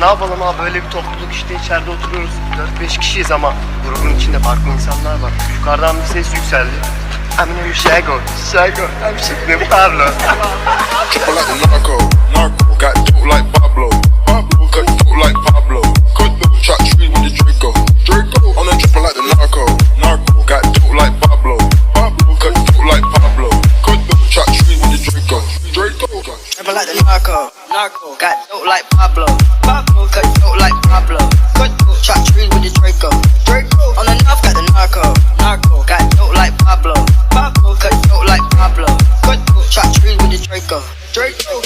ne yapalım abi böyle bir topluluk işte içeride oturuyoruz. 4-5 kişiyiz ama grubun içinde farklı insanlar var. Yukarıdan bir ses yükseldi. Eminem Shago, Shago, I'm Shifting Pablo. Triple like the narco, narco. Got dope like Pablo, Pablo. Cut dope like Pablo, cut dope. Shot tree with the Draco, Draco. On the triple like the narco, narco. Got dope like Pablo, Pablo. Cut dope like Pablo, cut dope. Shot tree with the Draco, Draco. Trippin' like the narco, narco. Got dope like Pablo, Pablo. Cut dope like Pablo, cut dope. Shot trees with the Draco, Draco. On the north got the narco, narco. Got dope like Pablo, Pablo. Cut dope like Pablo, cut dope. Shot trees with the Draco, Draco.